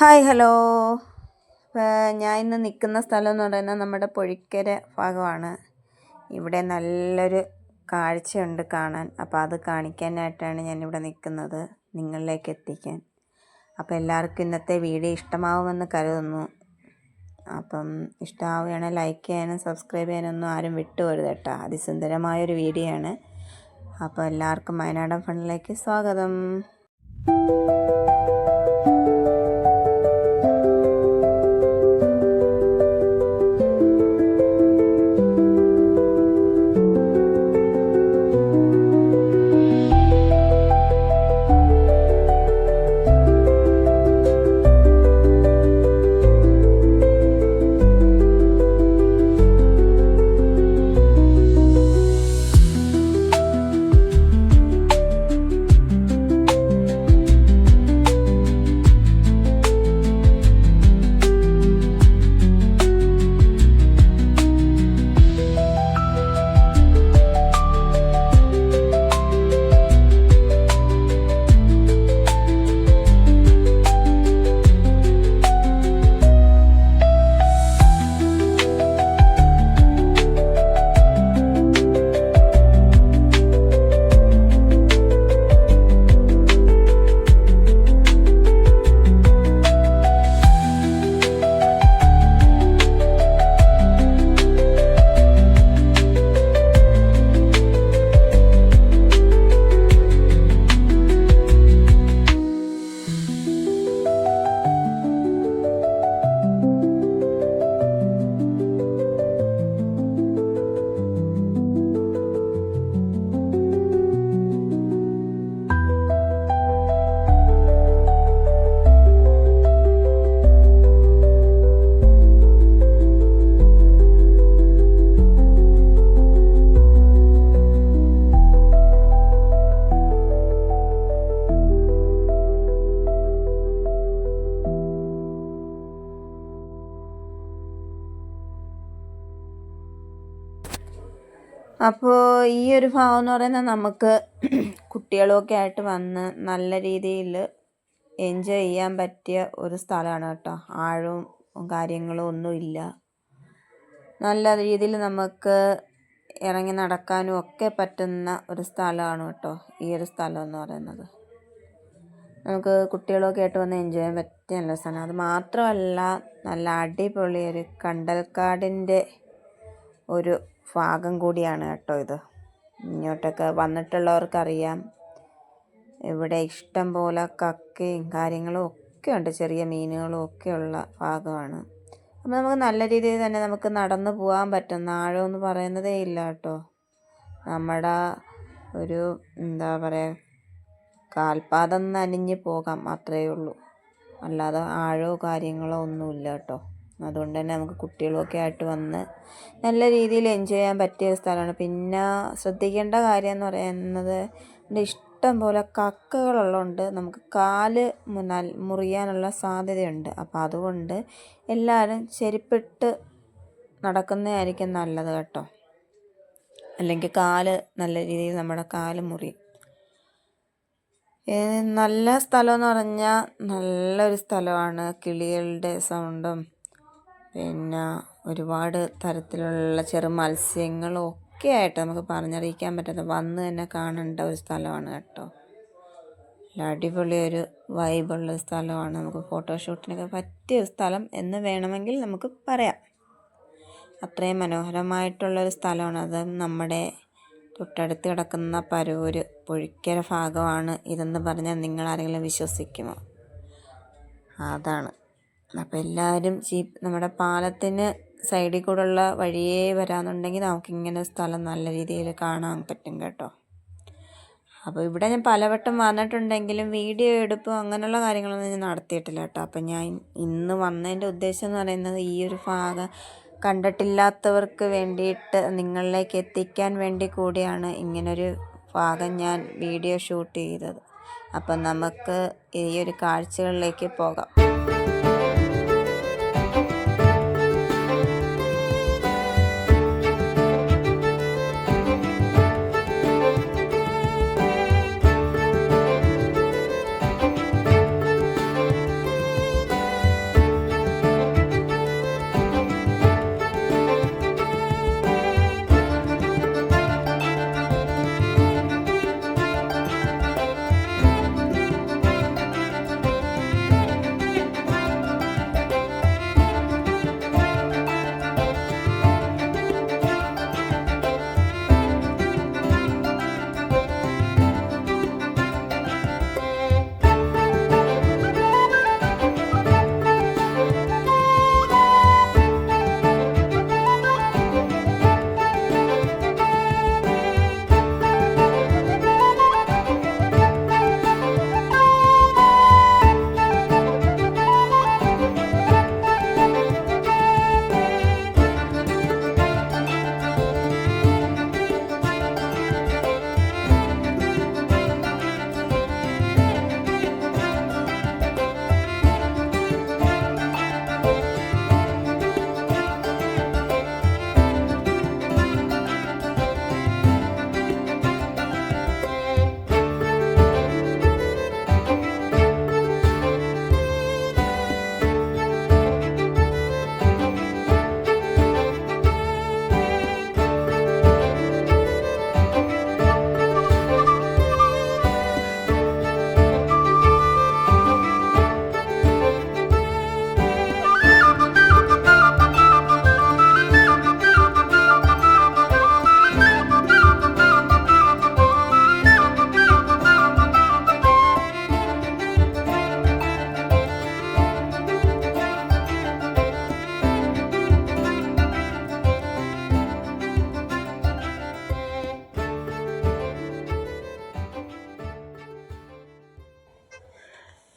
Hi hello. ഞാൻ ഇന്ന് നിൽക്കുന്ന സ്ഥലം എന്ന് പറയുന്നത് നമ്മുടെ പൊഴിക്കര ഭാഗമാണ്. ഇവിടെ നല്ലൊരു കാഴ്ചയുണ്ട് കാണാൻ. അപ്പോൾ അത് കാണിക്കാനായിട്ടാണ് ഞാനിവിടെ നിൽക്കുന്നത് നിങ്ങളിലേക്ക് എത്തിക്കാൻ. അപ്പോൾ എല്ലാവർക്കും ഇന്നത്തെ വീഡിയോ ഇഷ്ടമാവുമെന്ന് കരുതുന്നു. അപ്പം ഇഷ്ടമാവുകയാണെങ്കിൽ ലൈക്ക് ചെയ്യാനും സബ്സ്ക്രൈബ് ചെയ്യാനൊന്നും ആരും വിട്ടുപോരുത് കേട്ടോ. അതിസുന്ദരമായൊരു വീഡിയോ ആണ്. അപ്പോൾ എല്ലാവർക്കും വയനാടൻ ഫണ്ടിലേക്ക് സ്വാഗതം. അപ്പോൾ ഈ ഒരു ഭാവം എന്ന് പറയുന്നത് നമുക്ക് കുട്ടികളൊക്കെ ആയിട്ട് വന്ന് നല്ല രീതിയിൽ എൻജോയ് ചെയ്യാൻ പറ്റിയ ഒരു സ്ഥലമാണ് കേട്ടോ. ആഴവും കാര്യങ്ങളും ഒന്നുമില്ല നല്ല രീതിയിൽ നമുക്ക് ഇറങ്ങി നടക്കാനും ഒക്കെ പറ്റുന്ന ഒരു സ്ഥലമാണ് കേട്ടോ ഈ ഒരു സ്ഥലം എന്ന് പറയുന്നത്. നമുക്ക് കുട്ടികളൊക്കെ ആയിട്ട് വന്ന് എൻജോയ് ചെയ്യാൻ പറ്റിയ നല്ല സ്ഥലം. അത് മാത്രമല്ല നല്ല അടിപൊളി ഒരു കണ്ടൽക്കാടിന്റെ ഒരു ഭാഗം കൂടിയാണ് കേട്ടോ ഇത്. ഇങ്ങോട്ടൊക്കെ വന്നിട്ടുള്ളവർക്കറിയാം. ഇവിടെ ഇഷ്ടം പോലെ കക്കയും കാര്യങ്ങളും ഒക്കെ ഉണ്ട്. ചെറിയ മീനുകളും ഒക്കെ ഉള്ള ഭാഗമാണ്. അപ്പോൾ നമുക്ക് നല്ല രീതിയിൽ തന്നെ നമുക്ക് നടന്നു പോകാൻ പറ്റും. ആഴമെന്ന് പറയുന്നതേ ഇല്ല കേട്ടോ. നമ്മുടെ ഒരു എന്താ പറയുക കാൽപാദം നനഞ്ഞ് പോകാം അത്രയേ ഉള്ളൂ. അല്ലാതെ ആഴോ കാര്യങ്ങളോ ഒന്നുമില്ല കേട്ടോ. അതുകൊണ്ട് തന്നെ നമുക്ക് കുട്ടികളൊക്കെ ആയിട്ട് വന്ന് നല്ല രീതിയിൽ എൻജോയ് ചെയ്യാൻ പറ്റിയ സ്ഥലമാണ്. പിന്നെ ശ്രദ്ധിക്കേണ്ട കാര്യം എന്ന് പറയുന്നത് ഇഷ്ടം പോലെ കക്കകളുള്ളതുകൊണ്ട് നമുക്ക് കാൽ മുറിയാനുള്ള സാധ്യതയുണ്ട്. അപ്പോൾ അതുകൊണ്ട് എല്ലാവരും ചെരുപ്പിട്ട് നടക്കുന്നതായിരിക്കും നല്ലത് കേട്ടോ. അല്ലെങ്കിൽ കാൽ നല്ല രീതിയിൽ നമ്മുടെ കാൽ മുറിയും നല്ല സ്ഥലമെന്ന് പറഞ്ഞാൽ നല്ലൊരു സ്ഥലമാണ്. കിളികളുടെ സൗണ്ടും പിന്നെ ഒരുപാട് തരത്തിലുള്ള ചെറു മത്സ്യങ്ങളും ഒക്കെ ആയിട്ട് നമുക്ക് പറഞ്ഞറിയിക്കാൻ പറ്റാത്ത വന്ന് തന്നെ കാണേണ്ട ഒരു സ്ഥലമാണ് കേട്ടോ. അടിപൊളി ഒരു വൈബുള്ള സ്ഥലമാണ്. നമുക്ക് ഫോട്ടോഷൂട്ടിനൊക്കെ പറ്റിയ സ്ഥലം എന്ന് വേണമെങ്കിൽ നമുക്ക് പറയാം. അത്രയും മനോഹരമായിട്ടുള്ളൊരു സ്ഥലമാണ്. അത് നമ്മുടെ തൊട്ടടുത്ത് കിടക്കുന്ന പരൂര് പൊഴിക്കര ഭാഗമാണ് ഇതെന്ന് പറഞ്ഞാൽ നിങ്ങൾ ആരെങ്കിലും വിശ്വസിക്കുമോ? അതാണ്. അപ്പോൾ എല്ലാവരും ജീപ്പ് നമ്മുടെ പാലത്തിന് സൈഡിൽ കൂടെയുള്ള വഴിയേ വരാമെന്നുണ്ടെങ്കിൽ നമുക്കിങ്ങനെ സ്ഥലം നല്ല രീതിയിൽ കാണാൻ പറ്റും കേട്ടോ. അപ്പോൾ ഇവിടെ ഞാൻ പലവട്ടം വന്നിട്ടുണ്ടെങ്കിലും വീഡിയോ എടുപ്പും അങ്ങനെയുള്ള കാര്യങ്ങളൊന്നും ഞാൻ നടത്തിയിട്ടില്ല കേട്ടോ. അപ്പം ഞാൻ ഇന്ന് വന്നതിന്റെ ഉദ്ദേശം എന്ന് പറയുന്നത് ഈ ഒരു ഭാഗം കണ്ടിട്ടില്ലാത്തവർക്ക് വേണ്ടിയിട്ട് നിങ്ങളിലേക്ക് എത്തിക്കാൻ വേണ്ടി കൂടിയാണ് ഇങ്ങനൊരു ഭാഗം ഞാൻ വീഡിയോ ഷൂട്ട് ചെയ്തത്. അപ്പം നമുക്ക് ഈ ഒരു കാഴ്ചകളിലേക്ക് പോകാം.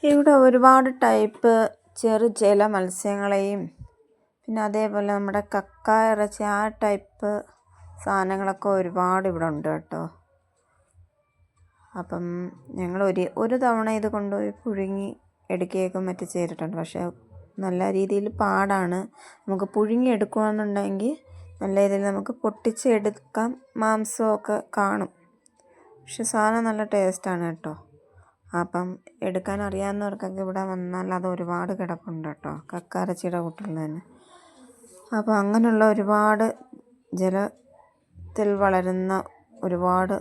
ഇവിടെ ഒരുപാട് ടൈപ്പ് ചെറു ചില മത്സ്യങ്ങളെയും പിന്നെ അതേപോലെ നമ്മുടെ കക്ക ഇറച്ചി ആ ടൈപ്പ് സാധനങ്ങളൊക്കെ ഒരുപാട് ഇവിടെ ഉണ്ട് കേട്ടോ. അപ്പം ഞങ്ങൾ ഒരു ഒരു തവണ ഇത് കൊണ്ടുപോയി പുഴുങ്ങി എടുക്കുകയൊക്കെ മറ്റു ചെയ്തിട്ടുണ്ട്. പക്ഷേ നല്ല രീതിയിൽ പാടാണ്. നമുക്ക് പുഴുങ്ങി എടുക്കുകയാണെന്നുണ്ടെങ്കിൽ നല്ല രീതിയിൽ നമുക്ക് പൊട്ടിച്ച് എടുക്കാം മാംസമൊക്കെ കാണും. പക്ഷെ സാധനം നല്ല ടേസ്റ്റാണ് കേട്ടോ. അപ്പം എടുക്കാൻ അറിയാവുന്നവർക്കൊക്കെ ഇവിടെ വന്നാൽ അത് ഒരുപാട് കിടപ്പുണ്ട് കേട്ടോ. കക്കാരച്ചിയുടെ കൂട്ടുള്ള തന്നെ. അപ്പോൾ അങ്ങനെയുള്ള ഒരുപാട് ജലത്തിൽ വളരുന്ന ഒരുപാട്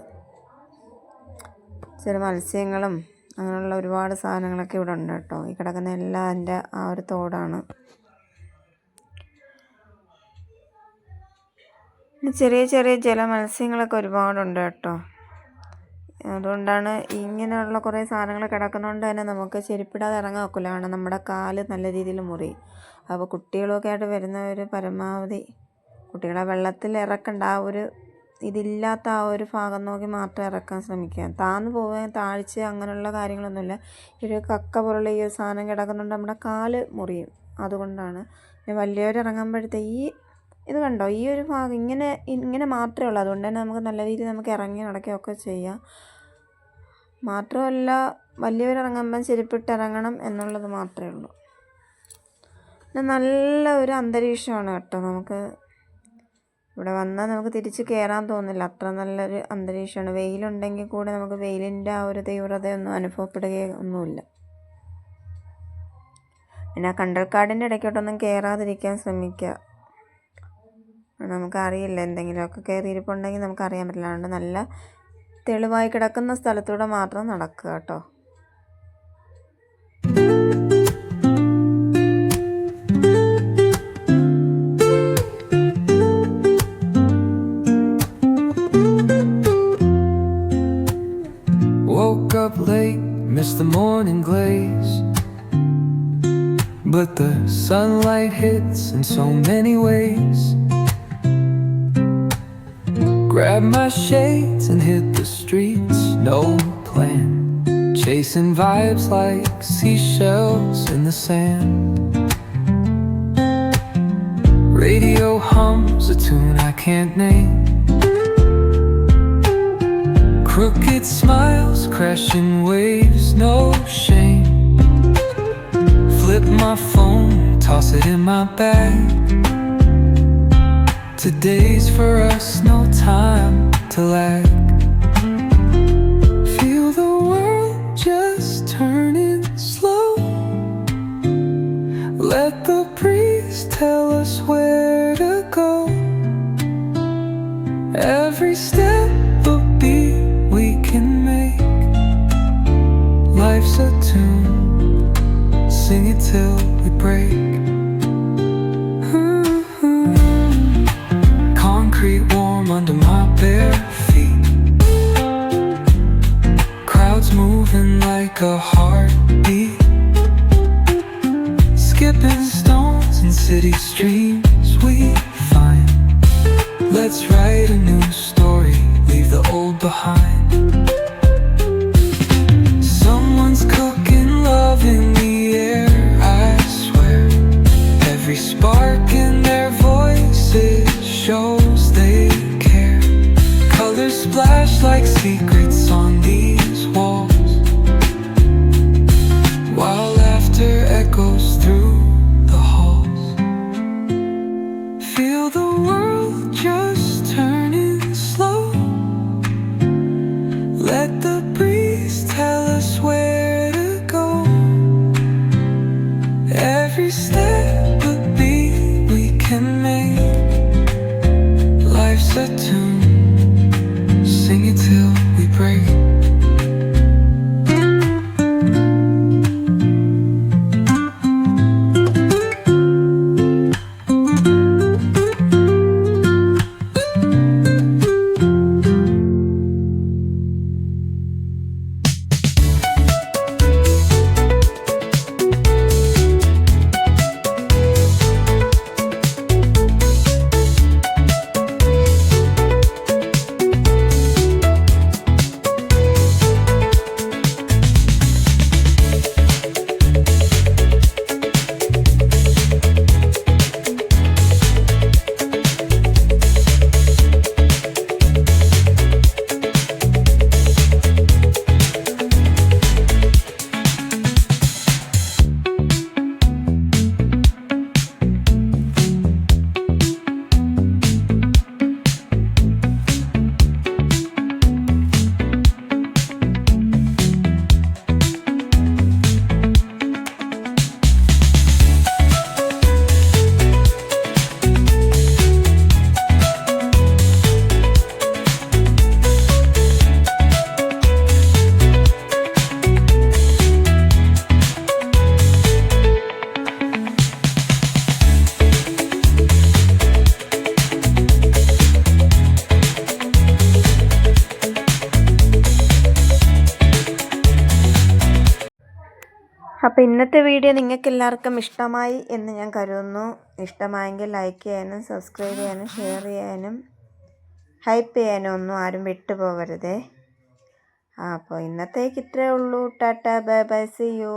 ചില മത്സ്യങ്ങളും അങ്ങനെയുള്ള ഒരുപാട് സാധനങ്ങളൊക്കെ ഇവിടെ ഉണ്ട് കേട്ടോ. ഈ കിടക്കുന്ന എല്ലാം എന്റെ ആ ഒരു തോടാണ്. ചെറിയ ചെറിയ ജല മത്സ്യങ്ങളൊക്കെ ഒരുപാടുണ്ട് കേട്ടോ. അതുകൊണ്ടാണ് ഇങ്ങനെയുള്ള കുറേ സാധനങ്ങൾ കിടക്കുന്നതുകൊണ്ട് തന്നെ നമുക്ക് ചെരുപ്പിടാതെ ഇറങ്ങാൻ നമ്മുടെ കാൽ നല്ല രീതിയിൽ മുറി. അപ്പോൾ കുട്ടികളൊക്കെ ആയിട്ട് വരുന്നവർ പരമാവധി കുട്ടികളെ വെള്ളത്തിൽ ഇറക്കണ്ട ആ ഒരു ഇതില്ലാത്ത ആ ഒരു ഭാഗം നോക്കി മാത്രം ഇറക്കാൻ ശ്രമിക്കുക. താന്ന് പോവുകയും താഴ്ച അങ്ങനെയുള്ള കാര്യങ്ങളൊന്നുമില്ല. ഒരു കക്ക പോലുള്ള ഈ ഒരു സാധനം കിടക്കുന്നുണ്ട് നമ്മുടെ കാൽ മുറിയും. അതുകൊണ്ടാണ് പിന്നെ വലിയവർ ഇറങ്ങുമ്പോഴത്തെ ഈ ഇത് കണ്ടോ? ഈ ഒരു ഭാഗം ഇങ്ങനെ ഇങ്ങനെ മാത്രമേ ഉള്ളൂ. അതുകൊണ്ട് തന്നെ നമുക്ക് നല്ല രീതിയിൽ നമുക്ക് ഇറങ്ങി നടക്കുകയൊക്കെ ചെയ്യാം. മാത്രമല്ല വലിയവരിറങ്ങുമ്പം ചെരുപ്പിട്ടിറങ്ങണം എന്നുള്ളത് മാത്രമേ ഉള്ളൂ. പിന്നെ നല്ല ഒരു അന്തരീക്ഷമാണ് കേട്ടോ. നമുക്ക് ഇവിടെ വന്നാൽ നമുക്ക് തിരിച്ച് കയറാൻ തോന്നില്ല. അത്ര നല്ലൊരു അന്തരീക്ഷമാണ്. വെയിലുണ്ടെങ്കിൽ കൂടെ നമുക്ക് വെയിലിന്റെ ആ ഒരു തീവ്രതയൊന്നും അനുഭവപ്പെടുകയോ ഒന്നുമില്ല. പിന്നെ ആ കണ്ടൽക്കാടിന്റെ ഇടയ്ക്കോട്ടൊന്നും കയറാതിരിക്കാൻ ശ്രമിക്കുക. നമുക്കറിയില്ല എന്തെങ്കിലുമൊക്കെ കയറിയിരിപ്പുണ്ടെങ്കിൽ നമുക്കറിയാൻ പറ്റില്ല. അതുകൊണ്ട് നല്ല തെളിവായി കിടക്കുന്ന സ്ഥലത്തൂടെ മാത്രം നടക്കുക കേട്ടോ Woke up late, missed the morning glaze. But the sunlight hits in so many ways. Grabbed my shades and hit the streets, no plan. Chasing vibes like seashells in the sand. Radio hums a tune I can't name. Crooked smiles, crashing waves, no shame. Flip my phone, toss it in my bag. Today's for us, no time to lag. Feel the world just turning slow. Let the breeze tell us where to go. Every step a beat we can make. Life's a tune, sing it till we break. Bare feet. Crowds moving like a heartbeat. Skipping stones in city streams we find. Let's write a new splash like secrets on these walls. While laughter echoes through the halls. Feel the world just turning slow. Let the breeze tell us where to go. Every step a beat we can make. Life's a tune, sing it till we break. ഇന്നത്തെ video നിങ്ങൾക്ക് എല്ലാവർക്കും ഇഷ്ടമായി എന്ന് ഞാൻ കരുതുന്നു. ഇഷ്ടമായെങ്കിൽ like ചെയ്യാനും subscribe ചെയ്യാനും ഷെയർ ചെയ്യാനും ഹൈപ്പ് ചെയ്യാനും ഒന്നും ആരും വിട്ടുപോകരുതേ. അപ്പോൾ ഇന്നത്തേക്ക് ഇത്രയേ ഉള്ളൂ. Tata bye bye see you